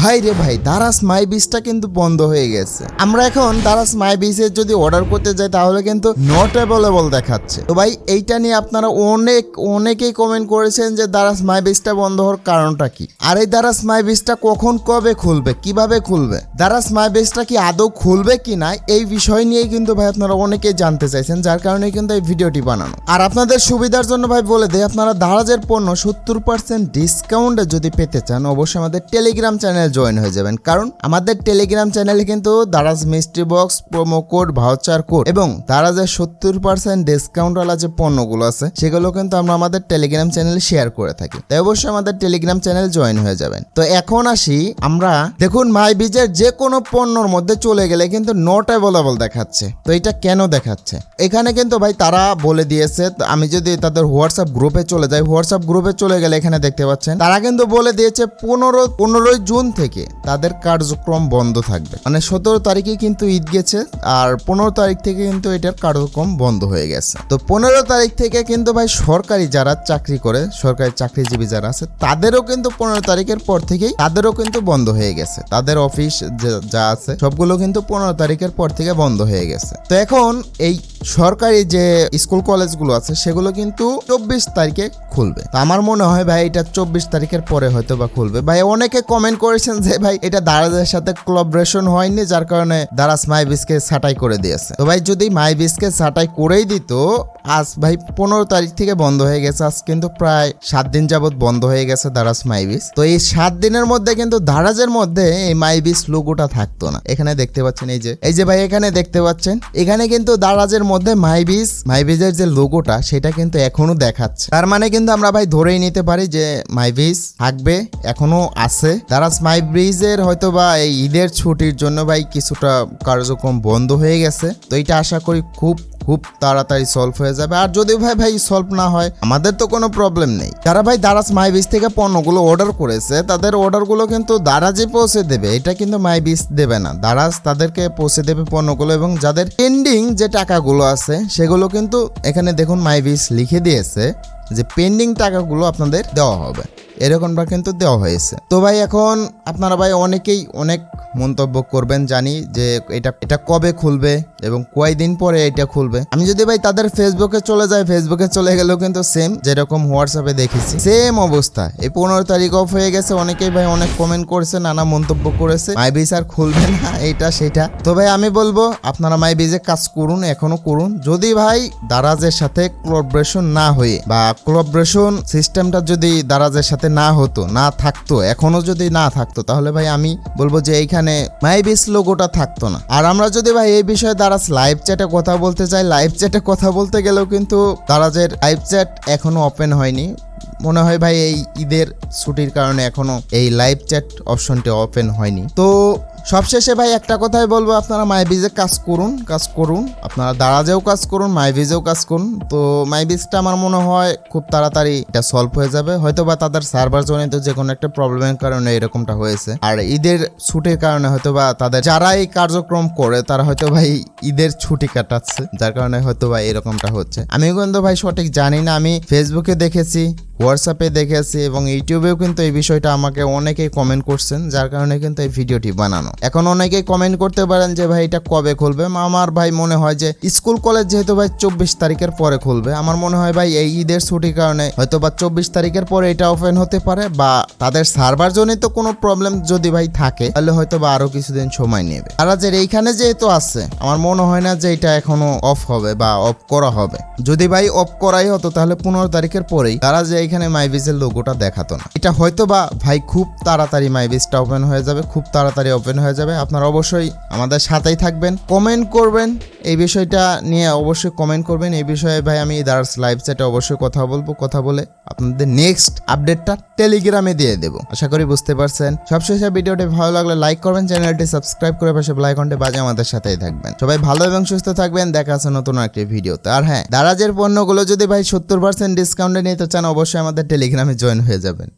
ভাই রে ভাই দারাস মাই বিচটা কিন্তু বন্ধ হয়ে গেছে। আমরা এখন দারাস মাই বিচে যদি অর্ডার করতে যাই, তাহলে কিন্তু নট অ্যাভেলেবল দেখাচ্ছে। তো ভাই, এইটা নিয়ে আপনারা অনেক, অনেকেই কমেন্ট করেছেন যে দারাস মাই বিচটা বন্ধ হওয়ার কারণটা কি? আর এই দারাস মাই বিচটা কখন, কবে খুলবে, কীভাবে খুলবে? দারাস মাই বিচটা কি আদৌ খুলবে কি না, এই বিষয় নিয়েই কিন্তু ভাই আপনারা অনেকেই জানতে চাইছেন, যার কারণে কিন্তু এই ভিডিওটি বানানো। আর আপনাদের সুবিধার জন্য ভাই বলে দেয় আপনারা দারাজের পণ্য সত্তর পার্সেন্ট ডিসকাউন্টে যদি পেতে চান, অবশ্যই আমাদের টেলিগ্রাম চ্যানেল জয়েন হয়ে যাবেন। কারণ আমাদের টেলিগ্রাম চ্যানেলে কিন্তু Daraz mystery box promo code voucher code এবং দারাজের সত্তর পার্সেন্ট ডিসকাউন্টওয়ালা যে পণ্যগুলো আছে, সেগুলো কিন্তু আমরা আমাদের টেলিগ্রাম চ্যানেলে শেয়ার করে থাকি। তাই অবশ্যই আমাদের টেলিগ্রাম চ্যানেল জয়েন হয়ে যাবেন। তো এখন আসি আমরা, দেখুন মাই বিজের যে কোনো পণ্যর মধ্যে চলে গেলে কিন্তু নট অ্যাভেলেবল দেখাচ্ছে। তো এটা কেন দেখাচ্ছে? এখানে কিন্তু ভাই তারা বলে দিয়েছে আমি যদি তাদের হোয়াটসঅ্যাপ গ্রুপে চলে যাই হোয়াটসঅ্যাপ গ্রুপে চলে গেলে এখানে দেখতে পাচ্ছেন, তারা কিন্তু বলে দিয়েছে পনেরো, পনেরোই জুন থেকে তাদের কার্যক্রম বন্ধ থাকবে। মানে সতেরো তারিখে কিন্তু ঈদ গেছে আর পনেরো তারিখ থেকে কিন্তু এটার কার্যক্রম বন্ধ হয়ে গেছে। তো পনেরো তারিখ থেকে কিন্তু ভাই সরকারি যারা চাকরি করে, সরকারি চাকরিজীবী যারা আছে, তাদেরও কিন্তু পনেরো তারিখের পর থেকেই তাদেরও কিন্তু বন্ধ হয়ে গেছে। তাদের অফিস যা আছে, সবগুলো কিন্তু পনেরো তারিখের পর থেকে বন্ধ হয়ে গেছে। তো এখন এই সরকারি যে স্কুল কলেজগুলো আছে, সেগুলো কিন্তু চব্বিশ তারিখে খুলবে। তো আমার মনে হয় ভাই, এটা চব্বিশ তারিখের পরে হয়তো বা খুলবে। ভাই, অনেকে কমেন্ট করেছেন যে, ভাই, এটা দারাজের সাথে কোলাবরেশন হয়নি, যার কারণে দারাজ মাইবিসকে ছাটাই করে দিয়েছে। তো ভাই, যদি মাইবিসকে ছাটাই করেই দিত আজ ভাই পনেরো তারিখ থেকে বন্ধ হয়ে গেছে। আজ কিন্তু প্রায় সাত দিন যাবৎ বন্ধ হয়ে গেছে দারাজ মাইবিস। তো এই সাত দিনের মধ্যে কিন্তু দারাজের মধ্যে এই মাইবিস লোগোটা থাকতো না। এখানে দেখতে পাচ্ছেন এই যে এই যে ভাই এখানে দেখতে পাচ্ছেন, এখানে কিন্তু দারাজের মধ্যে মাইবিস মাইবিজের যে লোগোটা সেটা কিন্তু এখনও দেখাচ্ছে। তার মানে কিন্তু আমরা ভাই ধরেই নিতে পারি যে মাইবিস থাকবে, এখনও আছে। দারাজ মাইবিজের হয়তো বা এই ঈদের ছুটির জন্য ভাই কিছুটা কার্যক্রম বন্ধ হয়ে গেছে। তো এটা আশা করি খুব খুব তাড়াতাড়ি সলভ হয়ে যাবে। আর যদি ভাই ভাই সলভ না হয়, আমাদের তো কোনো প্রবলেম নেই। যারা ভাই দারাজ মাইবিস থেকে পণ্যগুলো অর্ডার করেছে, তাদের অর্ডারগুলো কিন্তু দারাজে পৌঁছে দেবে। এটা কিন্তু মাইবিস দেবে না। দারাজ তাদেরকে পৌঁছে দেবে পণ্যগুলো এবং যাদের পেন্ডিং যে টাকাগুলো আছে, সেগুলো কিন্তু এখানে দেখুন মাইবিস লিখে দিয়েছে যে পেন্ডিং টাকাগুলো আপনাদের দেওয়া হবে। এরকমটা কিন্তু দেওয়া হয়েছে। তো ভাই এখন আপনারা ভাই অনেকেই অনেক মন্তব্য করবেন জানি যে এটা এটা কবে খুলবে এবং কয়দিন পরে এটা খুলবে। আমি যদি ভাই তাদের ফেসবুকে চলে যাই ফেসবুকে চলে গেলেও কিন্তু সেম যেরকম হোয়াটসঅ্যাপে দেখেছি সেম অবস্থা। এই পনেরো তারিখ অফ হয়ে গেছে, অনেকেই ভাই অনেক কমেন্ট করেছে, নানা মন্তব্য করেছে মাই আর খুলবে না এটা সেটা। তো ভাই আমি বলব, আপনারা মাই বিজে কাজ করুন, এখনও করুন। যদি ভাই দারাজের সাথে কোলাবরেশন না হয়ে বা কোলাবরেশন সিস্টেমটা যদি দারাজের সাথে না হতো, না থাকতো, এখনও যদি না থাকতো, তাহলে ভাই আমি বলব যে এইখানে মাই মাইবিস লোগোটা থাকতো না। আর আমরা যদি ভাই এই বিষয়ে দারাজ লাইভ চ্যাটে কথা বলতে চাই লাইভ চ্যাটে কথা বলতে গেলেও কিন্তু দারাজের লাইভ চ্যাট এখনও ওপেন হয়নি, মনে হয় ভাই এই ঈদের ছুটির কারণে এখনও এই লাইভ চ্যাট অপশনটি ওপেন হয়নি। তো সবশেষে ভাই একটা কথাই বলব, আপনারা মাইবিজে কাজ করুন কাজ করুন। আপনারা দারাজেও কাজ করুন মাইবিজেও কাজ করুন। তো মাইবিজটা আমার মনে হয় খুব তাড়াতাড়ি এটা সলভ হয়ে যাবে। হয়তো বা তাদের সার্ভার জনিত যে কোনো একটা প্রবলেমের কারণে এরকমটা হয়েছে। আর ঈদের ছুটির কারণে হয়তো বা তাদের যারা এই কার্যক্রম করে, তারা হয়তো ভাই ঈদের ছুটি কাটাচ্ছে। যার কারণে হয়তো বা এরকমটা হচ্ছে। আমি কিন্তু ভাই সঠিক জানি না। আমি ফেসবুকে দেখেছি হোয়াটসঅ্যাপে দেখেছি এবং ইউটিউবেও কিন্তু এই বিষয়টা আমাকে অনেকেই কমেন্ট করছেন, যার কারণে কিন্তু এই ভিডিওটি বানানো। এখন অনেকেই কমেন্ট করতে পারেন যে, ভাই, এটা কবে খুলবে? আমার ভাই মনে হয় যে, স্কুল কলেজ যেহেতু ভাই চব্বিশ তারিখের পরে খুলবে। আমার মনে হয় ভাই, এই ঈদের ছুটির কারণে হয়তো বা চব্বিশ তারিখের পরে এটা ওপেন হতে পারে বা তাদের সার্ভার জনিত কোনো প্রবলেম যদি ভাই থাকে, তাহলে হয়তো বা আরও কিছুদিন সময় নেবে। তারা যে, এইখানে যেহেতু আছে, আমার মনে হয় না যে, এটা এখনও অফ হবে বা অফ করা হবে। যদি ভাই অফ করাই হতো, তাহলে পনেরো তারিখের পরেই তারা যে এখানে মাইবিজের লোগোটা দেখাতো না। এটা হয়তো বা ভাই খুব তাড়াতাড়ি মাইবিজটা ওপেন হয়ে যাবে, খুব তাড়াতাড়ি ওপেন হয়ে যাবে। আপনারা অবশ্যই আমাদের সাথেই থাকবেন। কমেন্ট করবেন। এই বিষয়টা নিয়ে অবশ্যই কমেন্ট করবেন। এই বিষয়ে ভাই আমি দার্স লাইভ চ্যাটে অবশ্যই কথা বলব। কথা বলে আপনাদের নেক্সট আপডেটটা টেলিগ্রামে দিয়ে দেবো। আশা করি বুঝতে পারছেন। সবশেষে ভিডিওটি ভালো লাগলে লাইক করবেন। চ্যানেলটি সাবস্ক্রাইব করে পাশে বেল আইকনটি বাজে আমাদের সাথেই থাকবেন। সবাই ভালো এবং সুস্থ থাকবেন। দেখা আছে নতুন একটি ভিডিওতে। আর হ্যাঁ দারাজের পণ্যগুলো যদি ভাই সত্তর পার্সেন্ট ডিসকাউন্টে নিতে চান, অবশ্যই আমাদের টেলিগ্রামে জয়েন হয়ে যাবেন।